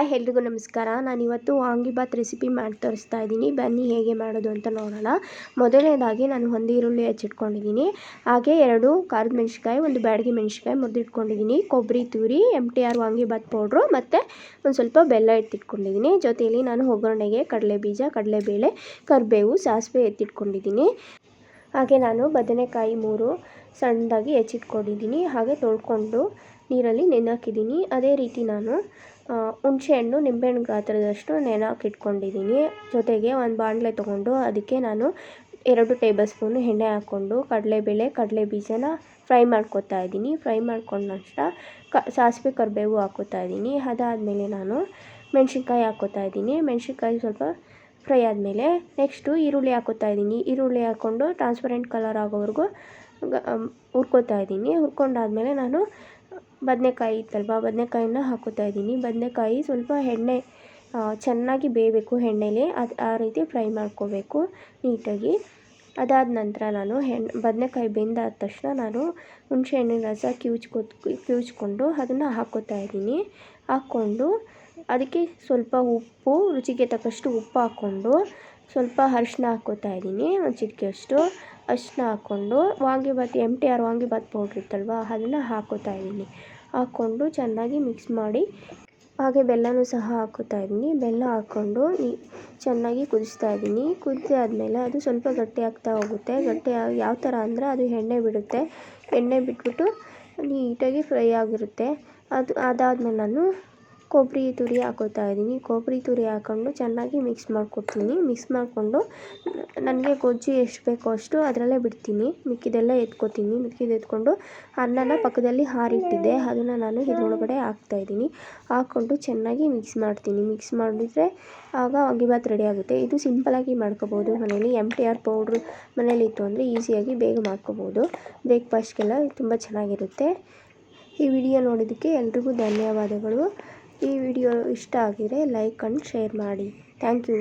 Hi, ಎಲ್ರಿಗೂ ನಮಸ್ಕಾರ. ನಾನಿವತ್ತು ವಾಂಗಿಬಾತ್ ರೆಸಿಪಿ ಮಾಡಿ ತೋರಿಸ್ತಾ ಇದ್ದೀನಿ. ಬನ್ನಿ ಹೇಗೆ ಮಾಡೋದು ಅಂತ ನೋಡೋಣ. ಮೊದಲನೇದಾಗಿ ನಾನು ಒಂದು ಈರುಳ್ಳಿ ಹೆಚ್ಚಿಟ್ಕೊಂಡಿದ್ದೀನಿ. ಹಾಗೆ ಎರಡು ಖಾರದ ಮೆಣಸಿನ್ಕಾಯಿ, ಒಂದು ಬ್ಯಾಡಗಿ ಮೆಣಸಿನ್ಕಾಯಿ ಮುರಿದಿಟ್ಕೊಂಡಿದ್ದೀನಿ. ಕೊಬ್ಬರಿ, ತುರಿ M T R vangibath powder ಮತ್ತು ಒಂದು ಸ್ವಲ್ಪ ಬೆಲ್ಲ ಎತ್ತಿಟ್ಕೊಂಡಿದ್ದೀನಿ. ಜೊತೆಯಲ್ಲಿ ನಾನು ಒಗ್ಗರಣೆಗೆ ಕಡಲೆ ಬೀಜ ಕಡಲೆಬೇಳೆ, ಕರಿಬೇವು, ಸಾಸಿವೆ ಎತ್ತಿಟ್ಕೊಂಡಿದ್ದೀನಿ. ಹಾಗೆ ನಾನು ಬದನೆಕಾಯಿ ಮೂರು ಸಣ್ಣದಾಗಿ ಹೆಚ್ಚಿಟ್ಕೊಂಡಿದ್ದೀನಿ. ಹಾಗೆ ತೊಳ್ಕೊಂಡು ನೀರಲ್ಲಿ ನೆನೆ ಹಾಕಿದ್ದೀನಿ ಅದೇ ರೀತಿ ನಾನು ಹುಣಸೆಹಣ್ಣು ನಿಂಬೆಹಣ್ಣು ಗಾತ್ರದಷ್ಟು ನೆನೆಹಾಕಿಟ್ಕೊಂಡಿದ್ದೀನಿ ಜೊತೆಗೆ ಒಂದು ಬಾಣಲೆ ತೊಗೊಂಡು ಅದಕ್ಕೆ ನಾನು ಎರಡು ಟೇಬಲ್ ಸ್ಪೂನ್ ಎಣ್ಣೆ ಹಾಕ್ಕೊಂಡು ಕಡಲೆಬೇಳೆ ಕಡಲೆ ಬೀಜನ ಫ್ರೈ ಮಾಡ್ಕೊತಾ ಇದ್ದೀನಿ. ಫ್ರೈ ಮಾಡ್ಕೊಂಡ ನಂತರ ಕ, ಸಾಸಿವೆ ಕರಿಬೇವು ಹಾಕೋತಾ ಇದ್ದೀನಿ. ಅದಾದಮೇಲೆ ನಾನು ಮೆಣಸಿನ್ಕಾಯಿ ಹಾಕೋತಾ ಇದ್ದೀನಿ. ಮೆಣಸಿನ್ಕಾಯಿ ಸ್ವಲ್ಪ ಫ್ರೈ ಆದಮೇಲೆ ನೆಕ್ಸ್ಟು ಈರುಳ್ಳಿ ಹಾಕೋತಾ ಇದ್ದೀನಿ. ಈರುಳ್ಳಿ ಹಾಕ್ಕೊಂಡು ಟ್ರಾನ್ಸ್ಪರೆಂಟ್ ಕಲರ್ ಆಗೋವರೆಗೂ ಹುರ್ಕೋತಾ ಇದ್ದೀನಿ. ಹುರ್ಕೊಂಡಾದಮೇಲೆ ನಾನು ಬದನೆಕಾಯಿ ಇತ್ತಲ್ವ? ಬದನೆಕಾಯಿನ ಹಾಕೋತಾ ಇದ್ದೀನಿ. ಬದನೆಕಾಯಿ ಸ್ವಲ್ಪ ಎಣ್ಣೆ ಚೆನ್ನಾಗಿ ಬೇಯಬೇಕು ಎಣ್ಣೆಲಿ. ಅದು ಆ ರೀತಿ ಫ್ರೈ ಮಾಡ್ಕೋಬೇಕು ನೀಟಾಗಿ. ಅದಾದ ನಂತರ ನಾನು ಹೆಣ್ಣು ಬದನೆಕಾಯಿ ಬೆಂದಾದ ತಕ್ಷಣ ನಾನು ಹುಣಸೆ ಹಣ್ಣಿನ ರಸ ಕಿವುಚ್ಕೊತ್, ಕಿವುಚ್ಕೊಂಡು ಅದನ್ನು ಹಾಕ್ಕೋತಾ ಇದ್ದೀನಿ. ಹಾಕ್ಕೊಂಡು ಅದಕ್ಕೆ ಸ್ವಲ್ಪ ಉಪ್ಪು, ರುಚಿಗೆ ತಕ್ಕಷ್ಟು ಉಪ್ಪು ಹಾಕ್ಕೊಂಡು ಸ್ವಲ್ಪ ಅರಿಶಿನ ಹಾಕ್ಕೋತಾ ಇದ್ದೀನಿ. ಒಂದು ಚಿಟಿಕೆಯಷ್ಟು. ಅರಿಶಿನ ಹಾಕ್ಕೊಂಡು vangibath M T R vangibath powder ಇತ್ತಲ್ವ, ಅದನ್ನು ಹಾಕ್ಕೋತಾ ಇದ್ದೀನಿ. ಹಾಕ್ಕೊಂಡು ಚೆನ್ನಾಗಿ ಮಿಕ್ಸ್ ಮಾಡಿ, ಹಾಗೆ ಬೆಲ್ಲನೂ ಸಹ ಹಾಕ್ಕೋತಾ ಇದ್ದೀನಿ. ಬೆಲ್ಲ ಹಾಕ್ಕೊಂಡು ಚೆನ್ನಾಗಿ ಕುದಿಸ್ತಾ ಇದ್ದೀನಿ. ಕುದಿಸಿ ಆದಮೇಲೆ ಅದು ಸ್ವಲ್ಪ ಗಟ್ಟಿ ಆಗ್ತಾ ಹೋಗುತ್ತೆ. ಗಟ್ಟಿ ಯಾವ ಥರ ಅಂದರೆ ಅದು ಎಣ್ಣೆ ಬಿಡುತ್ತೆ. ಎಣ್ಣೆ ಬಿಟ್ಬಿಟ್ಟು ನೀಟಾಗಿ ಫ್ರೈ ಆಗಿರುತ್ತೆ. ಅದು ಅದಾದ್ಮೇಲೆ ನಾನು ಕೊಬ್ಬರಿ ತುರಿ ಹಾಕೋತಾ ಇದ್ದೀನಿ. ಕೊಬ್ಬರಿ ತುರಿ ಹಾಕ್ಕೊಂಡು ಚೆನ್ನಾಗಿ ಮಿಕ್ಸ್ ಮಾಡ್ಕೊತೀನಿ ಮಿಕ್ಸ್ ಮಾಡಿಕೊಂಡು ನನಗೆ ಗೊಜ್ಜು ಎಷ್ಟು ಬೇಕೋ ಅಷ್ಟು ಅದರಲ್ಲೇ ಬಿಡ್ತೀನಿ. ಮಿಕ್ಕಿದೆಲ್ಲ ಎತ್ಕೊತೀನಿ. ಮಿಕ್ಕಿದ್ದು ಎತ್ಕೊಂಡು ಅನ್ನನ ಪಕ್ಕದಲ್ಲಿ ಹಾರಿಟ್ಟಿದ್ದೆ ಅದನ್ನು ನಾನು ಇದರೊಳಗಡೆ ಹಾಕ್ತಾ ಇದ್ದೀನಿ. ಹಾಕ್ಕೊಂಡು ಚೆನ್ನಾಗಿ ಮಿಕ್ಸ್ ಮಾಡ್ತೀನಿ. ಮಿಕ್ಸ್ ಮಾಡಿದ್ರೆ ಆಗ ವಾಂಗಿಬಾತ್ ರೆಡಿ ಆಗುತ್ತೆ. ಇದು ಸಿಂಪಲಾಗಿ ಮಾಡ್ಕೋಬೋದು. ಮನೇಲಿ ಎಂ ಟಿ ಆರ್ ಪೌಡ್ರು ಮನೇಲಿತ್ತು ಅಂದರೆ ಈಸಿಯಾಗಿ ಬೇಗ ಮಾಡ್ಕೋಬೋದು. ಬ್ರೇಕ್ಫಾಸ್ಟ್ಗೆಲ್ಲ ತುಂಬ ಚೆನ್ನಾಗಿರುತ್ತೆ. ಈ ವಿಡಿಯೋ ನೋಡಿದ್ದಕ್ಕೆ ಎಲ್ರಿಗೂ ಧನ್ಯವಾದಗಳು. ಈ ವಿಡಿಯೋ ಇಷ್ಟ ಆಗಿದ್ರೆ ಲೈಕ್ ಆ್ಯಂಡ್ ಶೇರ್ ಮಾಡಿ. Thank you.